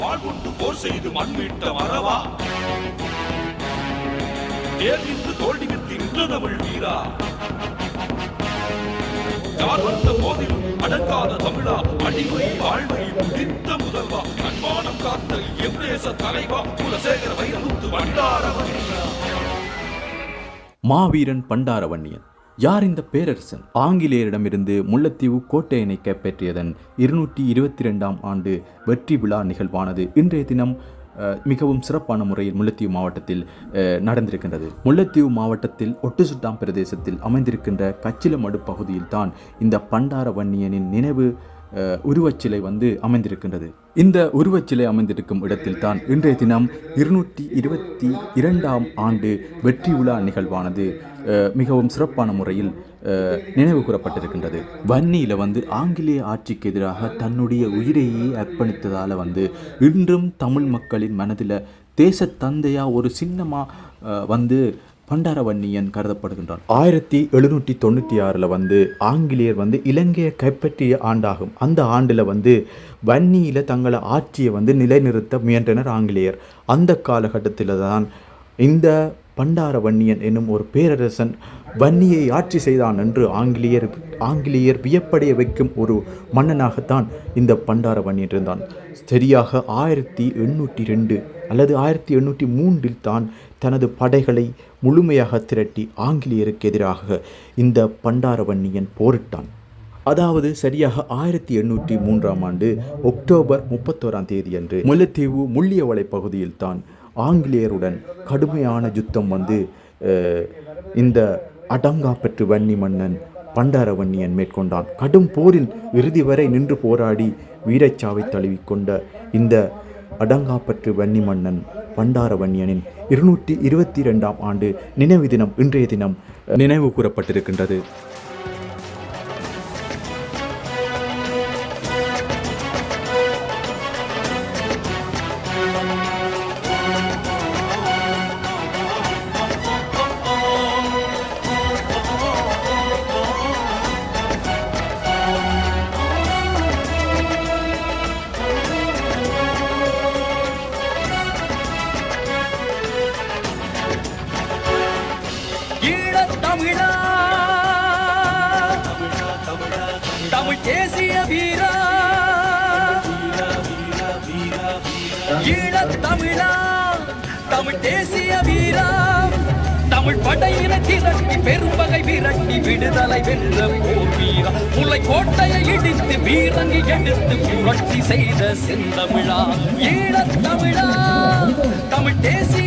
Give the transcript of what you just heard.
வாழ்வுண்டு போர் செய்து மண் மீட்ட மறவா? தேர் நின்று தோல்வி விட்டு நின்ற தமிழ் வீரா. யார் வந்த போதிலும் அடங்காத தமிழா அடிமை வாழ்வை முடித்த முதல்வா. அன்பானம் காத்த எம் தலைவா குலசேகர வைரமுத்து வண்டாரவன் மாவீரன் பண்டாரவன்னியன். யார் இந்த பேரரசன்? ஆங்கிலேயரிடமிருந்து முல்லைத்தீவு கோட்டையினை கைப்பற்றியதன் இருநூற்றி இருபத்தி ரெண்டாம் ஆண்டு வெற்றி விழா நிகழ்வானது. இன்றைய தினம் மிகவும் சிறப்பான முறையில் முல்லைத்தீவு மாவட்டத்தில் நடந்திருக்கின்றது. முல்லைத்தீவு மாவட்டத்தில் ஒட்டுசுட்டாம் பிரதேசத்தில் அமைந்திருக்கின்ற கச்சிலமடு பகுதியில் தான் இந்த பண்டாரவன்னியனின் நினைவு உருவச்சிலை வந்து அமைந்திருக்கின்றது. இந்த உருவச்சிலை அமைந்திருக்கும் இடத்தில் தான் இன்றைய தினம் இருநூற்றி இருபத்தி இரண்டாம் ஆண்டு வெற்றி உலா நிகழ்வானது மிகவும் சிறப்பான முறையில் நினைவு கூறப்பட்டிருக்கின்றது. வன்னியில் வந்து ஆங்கிலேய ஆட்சிக்கு எதிராக தன்னுடைய உயிரையே அர்ப்பணித்ததால் வந்து இன்றும் தமிழ் மக்களின் மனதில் தேச தந்தையாக ஒரு சின்னமாக வந்து பண்டாரவன்னியன் கருதப்படுகின்றான். ஆயிரத்தி எழுநூற்றி தொண்ணூற்றி ஆறில் வந்து ஆங்கிலேயர் வந்து இலங்கையை கைப்பற்றிய ஆண்டாகும். அந்த ஆண்டில் வந்து வன்னியில் தங்களை ஆட்சியை வந்து நிலைநிறுத்த முயன்றனர் ஆங்கிலேயர். அந்த காலகட்டத்தில் தான் இந்த பண்டாரவன்னியன் என்னும் ஒரு பேரரசன் வன்னியை ஆட்சி செய்தான் என்று ஆங்கிலேயர் ஆங்கிலேயர் வியப்படைய வைக்கும் ஒரு மன்னனாகத்தான் இந்த பண்டாரவன்னியன் இருந்தான். சரியாக ஆயிரத்தி எண்ணூற்றி ரெண்டு அல்லது ஆயிரத்தி எண்ணூற்றி மூன்றில் தான் தனது படைகளை முழுமையாக திரட்டி ஆங்கிலேயருக்கு எதிராக இந்த பண்டாரவன்னியன் போரிட்டான். அதாவது சரியாக ஆயிரத்தி எண்ணூற்றி மூன்றாம் ஆண்டு அக்டோபர் முப்பத்தோராம் தேதியன்று முல்லைத்தீவு முள்ளியவளை பகுதியில் தான் ஆங்கிலேயருடன் கடுமையான யுத்தம் வந்து இந்த அடங்கா அடங்காப்பற்று வன்னி மன்னன் பண்டாரவன்னியன் மேற்கொண்டான். கடும் போரில் இறுதி வரை நின்று போராடி வீரச்சாவை தழுவிக்கொண்ட இந்த அடங்காப்பற்று வன்னி மன்னன் பண்டாரவன்னியனின் இருநூற்றி இருபத்தி ரெண்டாம் ஆண்டு நினைவு தினம் இன்றைய தினம் நினைவு கூறப்பட்டிருக்கின்றது. ஈழத்தமிழா. தமிழ் தேசிய வீரா. ஈழத்தமிழா. தமிழ் தேசிய வீரா. தமிழ் படையினை திரட்டி பெரும்பகை விரட்டி விடுதலை வென்ற போர் வீரா முல்லை கோட்டையை இடித்து வீரங்கி எடுத்து புரட்சி செய்த செந்தமிழா. ஈழத்தமிழா. தமிழ் தேசிய